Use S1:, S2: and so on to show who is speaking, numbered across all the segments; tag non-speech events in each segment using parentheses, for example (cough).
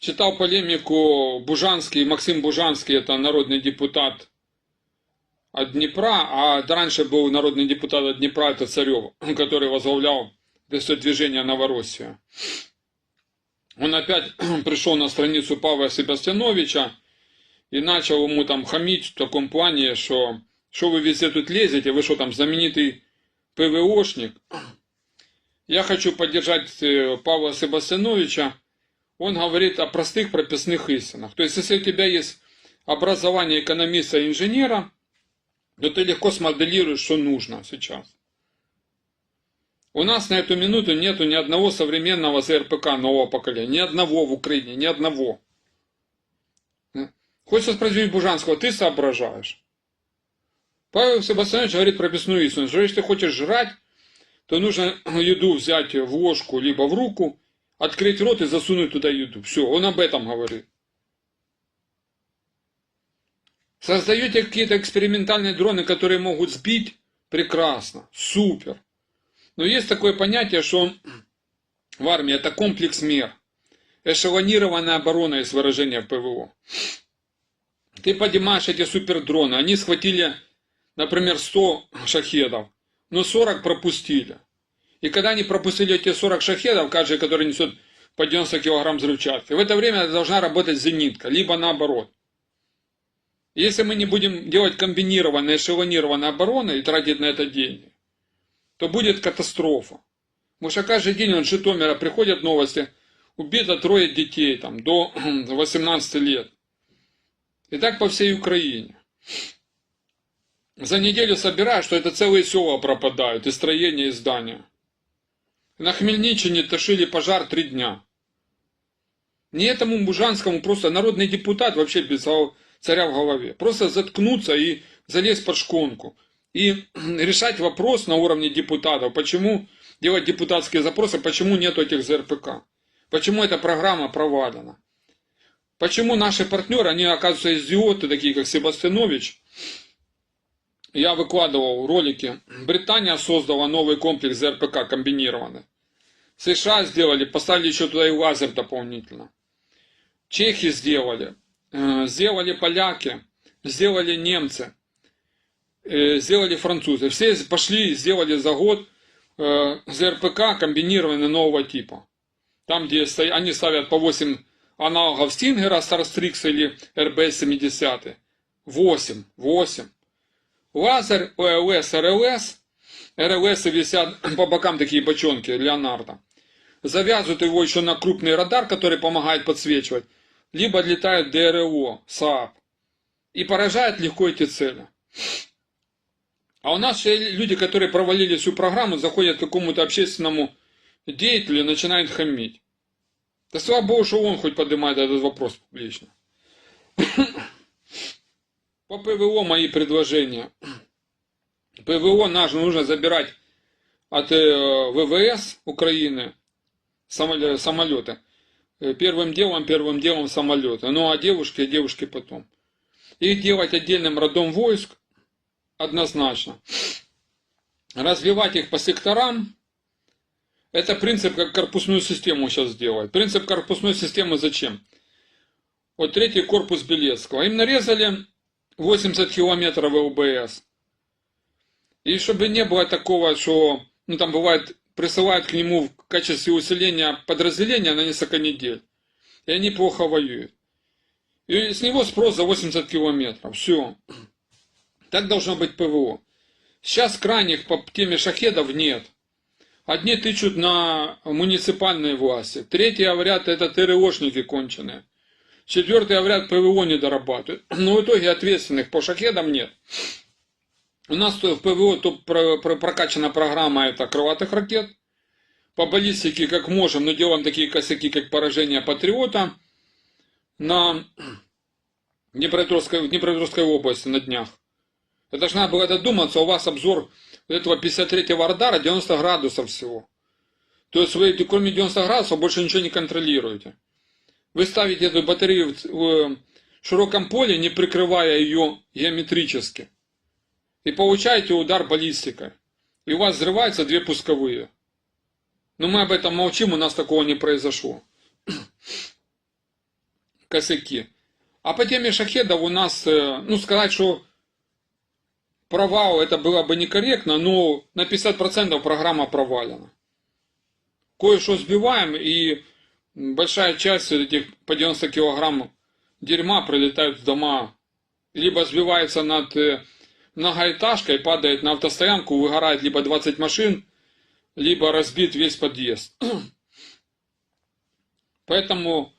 S1: Читал полемику Бужанский, Максим Бужанский, это народный депутат от Днепра, а раньше был народный депутат от Днепра, это Царев, который возглавлял движение Новороссия. Он опять (clears throat) пришел на страницу Павла Себастьяновича и начал ему там хамить в таком плане, что что вы везде тут лезете, вы что там знаменитый ПВОшник. (clears throat) Я хочу поддержать э, Павла Себастьяновича. Он говорит о простых прописных истинах. То есть, если у тебя есть образование экономиста инженера, то ты легко смоделируешь, что нужно сейчас. У нас на эту минуту нету ни одного современного ЗРПК нового поколения. Ни одного в Украине, ни одного. Хочется спросить Бужанского, ты соображаешь? Павел Себастьянович говорит прописную истину, что если ты хочешь жрать, то нужно еду взять в ложку, либо в руку, открыть рот и засунуть туда еду. Все, он об этом говорит. Создаете какие-то экспериментальные дроны, которые могут сбить? Прекрасно, супер. Но есть такое понятие, что в армии это комплекс мер. Эшелонированная оборона есть выражение в ПВО. Ты поднимаешь эти супердроны, они схватили, например, 100 шахедов, но 40 пропустили. И когда они пропустили эти 40 шахедов, каждый, который несет по 90 килограмм взрывчатки, в это время должна работать зенитка, либо наоборот. Если мы не будем делать комбинированные, эшелонированные обороны и тратить на это деньги, то будет катастрофа. Потому что каждый день он Житомира приходят новости, убито трое детей там, до (clears throat) 18 лет. И так по всей Украине. За неделю собираю, что это целые села пропадают, и строения, и здания. На Хмельниччине тушили пожар три дня. Не этому Бужанскому просто народный депутат вообще без царя в голове. Просто заткнуться и залезть под шконку. И (clears throat) решать вопрос на уровне депутатов, почему делать депутатские запросы, почему нет этих ЗРПК. Почему эта программа провалена. Почему наши партнеры, они оказываются идиоты, такие как Себастьянович. Я выкладывал ролики. Британия создала новый комплекс ЗРПК комбинированный. США сделали, поставили еще туда и лазер дополнительно. Чехи сделали. Э, сделали поляки, сделали немцы, э, сделали французы. Все пошли, сделали за год э, ЗРПК комбинированные нового типа. Там, где они ставят по 8 аналогов Стингера, Starstrix или RB-70. 8, 8. Лазер, ОЛС, РЛС. РЛС висят (clears throat) по бокам такие бочонки Леонардо. Завязывают его еще на крупный радар, который помогает подсвечивать либо отлетают ДРО, САП, и поражают легко эти цели. А у нас люди, которые провалили всю программу, заходят к какому-то общественному деятелю и начинают хамить. Да слава богу, что он хоть поднимает этот вопрос публично. (clears throat) По ПВО мои предложения. ПВО наш нужно забирать от э, ВВС Украины самолеты. Э, первым делом, первым делом самолеты. Ну а девушки, девушки потом. Их делать отдельным родом войск однозначно. Развивать их по секторам. Это принцип, как корпусную систему сейчас сделать. Принцип корпусной системы зачем? Вот третий корпус Белецкого. Им нарезали 80 километров ЛБС. И чтобы не было такого, что ну, там бывает присылают к нему в качестве усиления подразделения на несколько недель. И они плохо воюют. И с него спрос за 80 километров. Все. Так должно быть ПВО. Сейчас крайних по теме шахедов нет. Одни тычут на муниципальные власти. Третьи говорят, это ТРОшники конченые. Четвертые говорят, ПВО не дорабатывают. (clears throat) Но в итоге ответственных по шахедам нет. У нас в ПВО то прокачана программа это крылатых ракет. По баллистике как можем, но делаем такие косяки, как поражение Патриота на (clears throat) Днепропетровской, в Днепропетровской области на днях. Это же надо было додуматься, у вас обзор этого 53-го радара 90 градусов всего. То есть вы кроме 90 градусов больше ничего не контролируете. Вы ставите эту батарею в широком поле, не прикрывая ее геометрически и получаете удар баллистикой. И у вас взрываются две пусковые. Но мы об этом молчим, у нас такого не произошло. (coughs) косяки. А по теме шахедов у нас, э, ну сказать, что провал это было бы некорректно, но на 50% программа провалена. Кое-что сбиваем, и большая часть этих по 90 килограмм дерьма прилетают в дома, либо сбивается над э, многоэтажкой, падает на автостоянку, выгорает либо 20 машин, либо разбит весь подъезд. (clears throat) Поэтому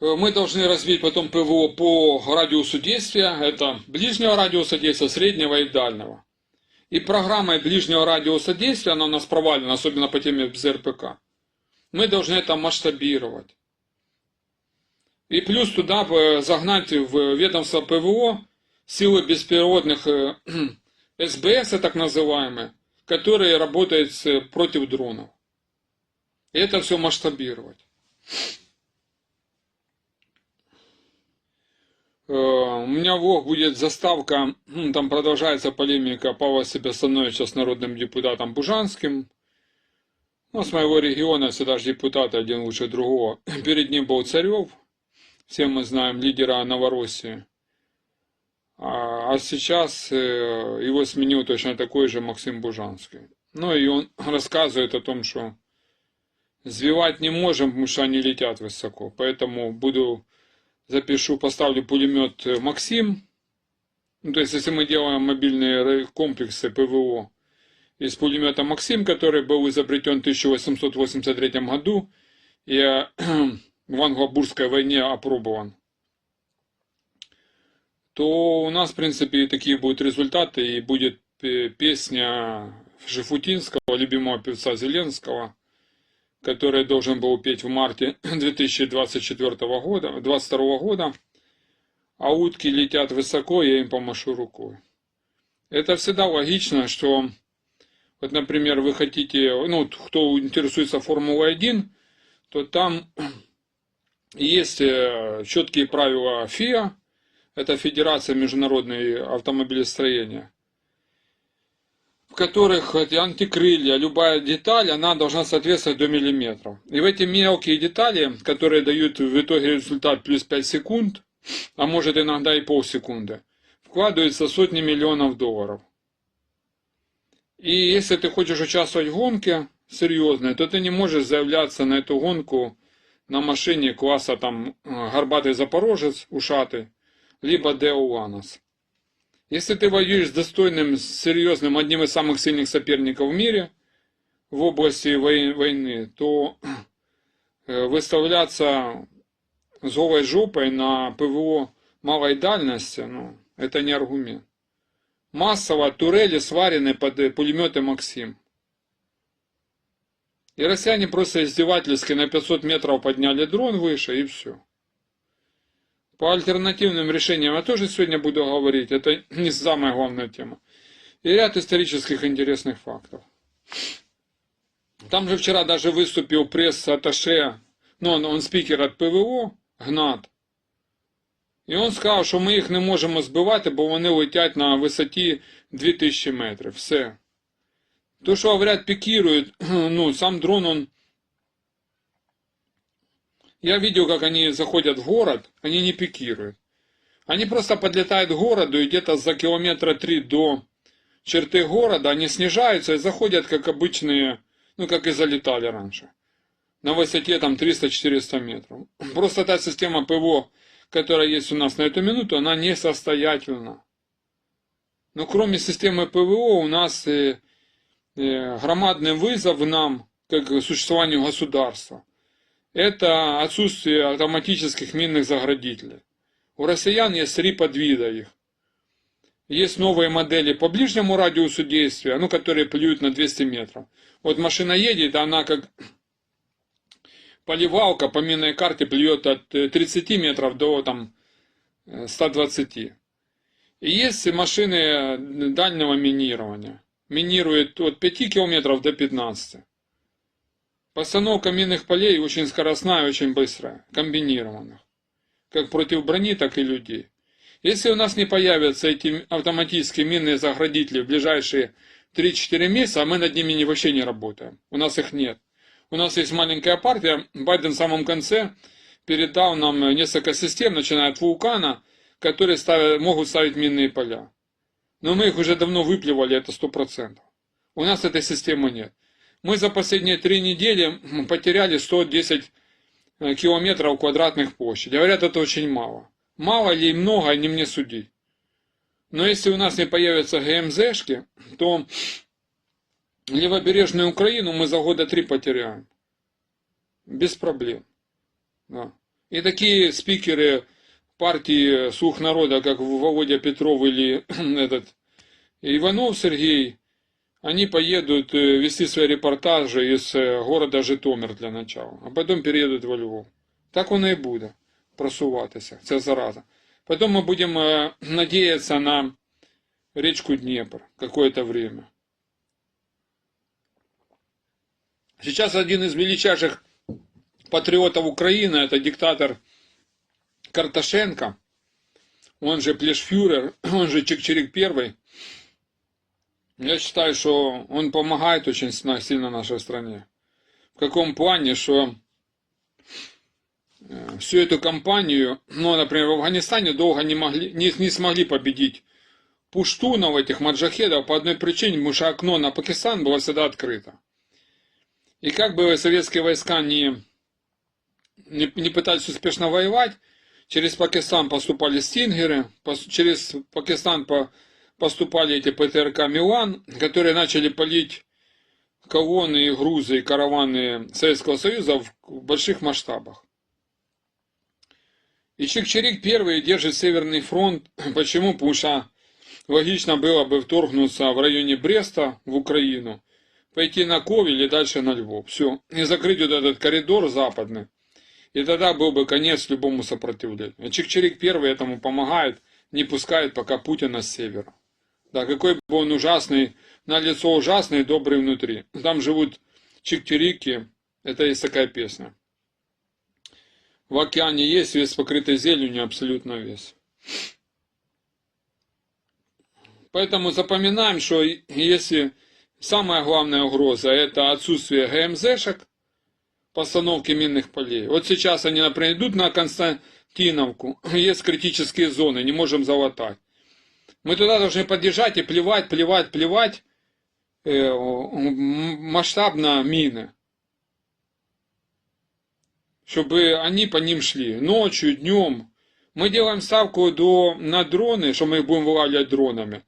S1: э, мы должны развить потом ПВО по радиусу действия. Это ближнего радиуса действия, среднего и дальнего. И программой ближнего радиуса действия, она у нас провалена, особенно по теме БЗРПК. Мы должны это масштабировать. И плюс туда бы загнать в ведомство ПВО силы беспилотных э, (clears throat) СБС, так называемые, которые работают с- против дронов. И это все масштабировать. Э, У меня Вог будет заставка, (clears throat) там продолжается полемика Павла Себестановича с народным депутатом Бужанским. Ну, с моего региона всегда же депутаты один лучше другого. (clears throat) Перед ним был Царев, все мы знаем, лидера Новороссии. А, а сейчас э, его сменил точно такой же Максим Бужанский. Ну и он (clears throat) рассказывает о том, что сбивать не можем, потому что они летят высоко. Поэтому буду, запишу, поставлю пулемет э, Максим. Ну, то есть, если мы делаем мобильные ре- комплексы ПВО из пулемета Максим, который был изобретен в 1883 году и э, (clears throat) в англо-бурской войне опробован, то у нас, в принципе, такие будут результаты, и будет э, песня Шифутинского, любимого певца Зеленского, который должен был петь в марте (clears throat) 2024 года, 22 года, а утки летят высоко, я им помашу рукой. Это всегда логично, что, вот, например, вы хотите, ну, кто интересуется Формулой-1, то там (clears throat) есть э, четкие правила ФИА, это Федерация международной автомобилестроения, в которых эти антикрылья, любая деталь, она должна соответствовать до миллиметров. И в эти мелкие детали, которые дают в итоге результат плюс 5 секунд, а может иногда и полсекунды, вкладываются сотни миллионов долларов. И если ты хочешь участвовать в гонке серьезной, то ты не можешь заявляться на эту гонку на машине класса там э, Горбатый Запорожец, ушатый, либо Део Ланос. Если ты воюешь с достойным, с серьезным, одним из самых сильных соперников в мире в области вой- войны, то э, выставляться с голой жопой на ПВО малой дальности, ну, это не аргумент. Массово турели сварены под э, пулеметы Максим. И россияне просто издевательски на 500 метров подняли дрон выше и все. По альтернативным решениям я тоже сегодня буду говорить, это не самая главная тема. И ряд исторических интересных фактов. Там же вчера даже выступил пресс-атташе, ну, он, он спикер от ПВО, Гнат. І він сказав, що ми їх не можемо збивати, бо вони летять на висоті 2000 метрів. Все. То, что говорят, пикируют, (clears throat) ну, сам дрон, он... Я видел, как они заходят в город, они не пикируют. Они просто подлетают к городу и где-то за километра три до черты города они снижаются и заходят, как обычные, ну, как и залетали раньше. На высоте там 300-400 метров. (clears throat) Просто та система ПВО, которая есть у нас на эту минуту, она несостоятельна. Но кроме системы ПВО у нас громадный вызов нам, как существованию государства, это отсутствие автоматических минных заградителей. У россиян есть три подвида их. Есть новые модели по ближнему радиусу действия, ну, которые плюют на 200 метров. Вот машина едет, она как поливалка по минной карте плюет от э, 30 метров до там, э, 120. И есть машины э, дальнего минирования. Минирует от 5 километров до 15. Постановка минных полей очень скоростная очень быстрая, комбинированных. Как против брони, так и людей. Если у нас не появятся эти автоматические минные заградители в ближайшие 3-4 месяца, а мы над ними вообще не работаем. У нас их нет. У нас есть маленькая партия, Байден в самом конце передал нам э, несколько систем, начиная от вулкана, которые ставят, могут ставить минные поля. Но мы их уже давно выплевали, это 100%. У нас этой системы нет. Мы за последние три недели потеряли 110 э, километров квадратных площади. Говорят, это очень мало. Мало ли много, не мне судить. Но если у нас не появятся ГМЗшки, то левобережную Украину мы за года три потеряем. Без проблем. Да. И такие спикеры партии «Слух народа», как Володя Петров или (clears throat) этот Иванов Сергей, они поедут э, вести свои репортажи из э, города Житомир для начала, а потом переедут во Львов. Так воно і буде просуватися, ця зараза. Потом мы будем э, (clears throat) надеяться на речку Днепр какое-то время. Сейчас один из величайших патриотов Украины, это диктатор Карташенко, он же Плешфюрер, (clears throat) он же Чикчирик Первый. Я считаю, что он помогает очень сильно нашей стране. В каком плане, что э, всю эту кампанию, ну, например, в Афганистане долго не, могли, не, не смогли победить пуштунов, этих маджахедов, по одной причине, потому что окно на Пакистан было всегда открыто. И как бы советские войска не, не, не пытались успешно воевать, через Пакистан поступали стингеры, через Пакистан по, поступали эти ПТРК «Милан», которые начали палить колонны, и грузы и караваны Советского Союза в больших масштабах. И Чик-Чирик первый держит Северный фронт. (clears throat) Почему? Потому что логично было бы вторгнуться в районе Бреста в Украину, пойти на Ковель и дальше на Львов. Все. И закрыть вот этот коридор западный. И тогда был бы конец любому сопротивлению. А Чик-Чирик первый этому помогает, не пускает пока Путина с севера. Да, какой бы он ужасный, на лицо ужасный, добрый внутри. Там живут чиктерики, это есть такая песня. В океане есть весь покрытый зеленью, абсолютно весь. Поэтому запоминаем, что если самая главная угроза это отсутствие ГМЗшек, постановки минных полей. Вот сейчас они, например, идут на Константиновку, (clears throat) есть критические зоны, не можем залатать. Мы туда должны поддержать и плевать, плевать, плевать э, масштабно мины. Чтобы они по ним шли ночью, днем. Мы делаем ставку до, на дроны, что мы их будем вылавливать дронами.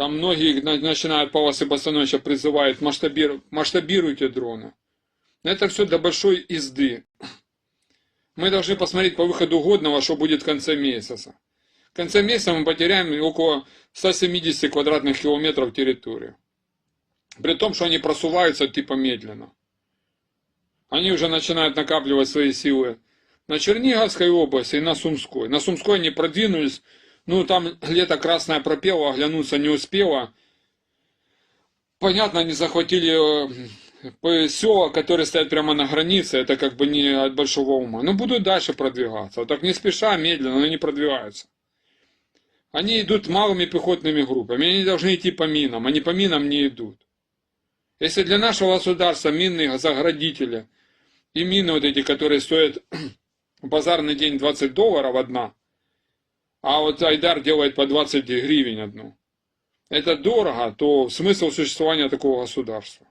S1: Там многие начинают полосы Басановича призывают, масштабируйте, масштабируйте дроны. Это все до большой изды. Мы должны посмотреть по выходу годного, что будет в конце месяца. В конце месяца мы потеряем около 170 квадратных километров территории. При том, что они просуваются типа медленно. Они уже начинают накапливать свои силы на Черниговской области и на Сумской. На Сумской они продвинулись, ну там лето красное пропело, оглянуться не успела. Понятно, они захватили э, села, которые стоят прямо на границе, это как бы не от большого ума. Но будут дальше продвигаться. Так не спеша, медленно, но не продвигаются. Они идут малыми пехотными группами, они должны идти по минам, они по минам не идут. Если для нашего государства минные заградители и мины вот эти, которые стоят базарный день 20 долларов одна, а вот Айдар делает по 20 гривен одну, это дорого, то смысл существования такого государства.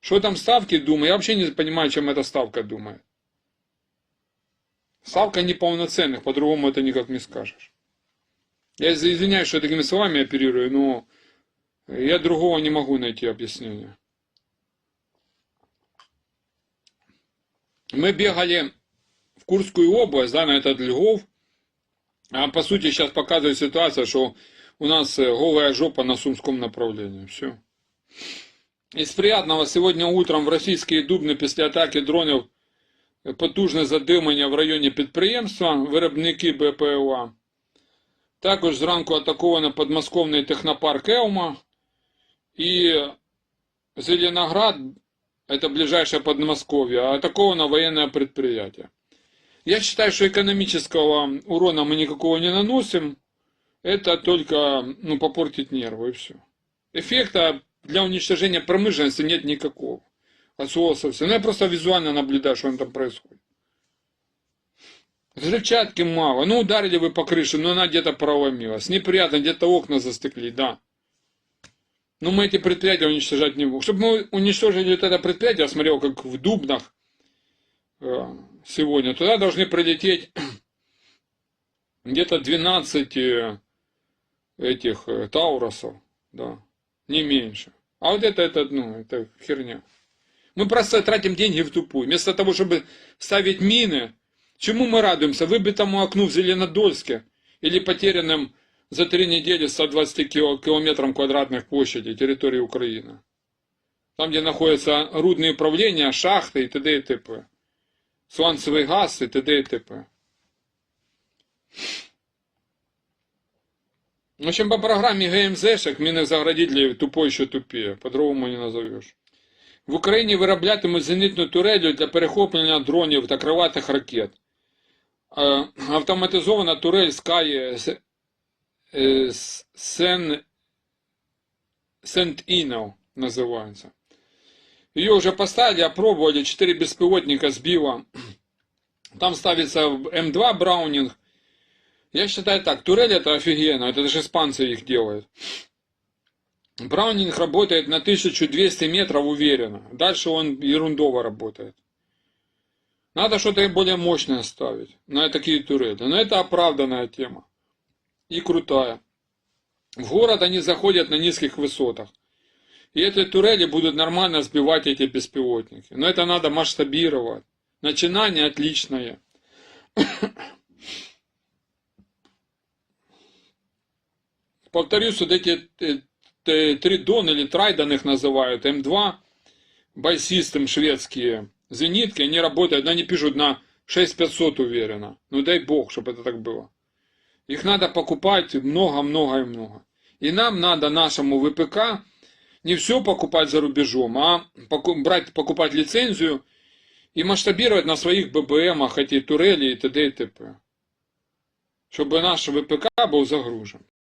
S1: Что там ставки думают? Я вообще не понимаю, чем эта ставка думает. Ставка неполноценных, по-другому это никак не скажешь. Я извиняюсь, что такими словами оперирую, но я другого не могу найти объяснения. Мы бегали в Курскую область, да, на этот Львов. А по сути сейчас показывает ситуация, что у нас голая жопа на Сумском направлении. Все. Из приятного сегодня утром в російській Дубні після атаки дронів потужне задимання в районі підприємства, виробники БПЛА. Також зранку атаковано подмосковний технопарк Елма и Зеленоград, это ближайшее Подмосковье, атаковано военное предприятие. Я считаю, что экономического урона мы никакого не наносим. Это только ну, попортить нервы и все. Эффекта для уничтожения промышленности нет никакого. От слова совсем. Ну, я просто визуально наблюдаю, что там происходит. Взрывчатки мало. Ну, ударили вы по крыше, но она где-то проломилась. Неприятно, где-то окна застекли, да. Но мы эти предприятия уничтожать не будем. Чтобы мы уничтожили вот это предприятие, я смотрел, как в Дубнах э, сегодня, туда должны прилететь (clears throat) где-то 12 э, этих э, Тауросов, да, не меньше. А вот это, это, ну, это херня. Мы просто тратим деньги в тупую. Вместо того, чтобы ставить мины, чему мы радуемся? Выбитому окну в Зеленодольске или потерянным за три недели 120 кил- километрам квадратных площади территории Украины. Там, где находятся рудные управления, шахты и т.д. и т.п. Сланцевый газ и т.д. и т.п. В общем, по программе ГМЗшек минных заградителей тупой еще тупее, по-другому не назовешь. В Україні вироблятимуть зенітну турелю для перехоплення дронів та крилатих ракет. Е, Автоматизована турель Sky С- е, С- Сен Сент-Инел называется. Ее уже поставили, опробовали, 4 беспилотника сбило. Там ставится М2 Браунинг. Я считаю так, турель это офигенно, это же испанцы их делают. Браунинг работает на 1200 метров уверенно. Дальше он ерундово работает. Надо что-то более мощное ставить на такие турели. Но это оправданная тема. И крутая. В город они заходят на низких высотах. И эти турели будут нормально сбивать эти беспилотники. Но это надо масштабировать. Начинание отличное. (coughs) Повторюсь, вот эти э, Тридон или Трайден их называют, М2, Байсистем шведские, зенитки, они работают, они пишут на 6500 уверенно. Ну дай бог, чтобы это так было. Их надо покупать много-много и много. И нам надо нашему ВПК не все покупать за рубежом, а поку- брать, покупать лицензию и масштабировать на своих ББМах эти турели и т.д. и т.п. Чтобы наш ВПК был загружен.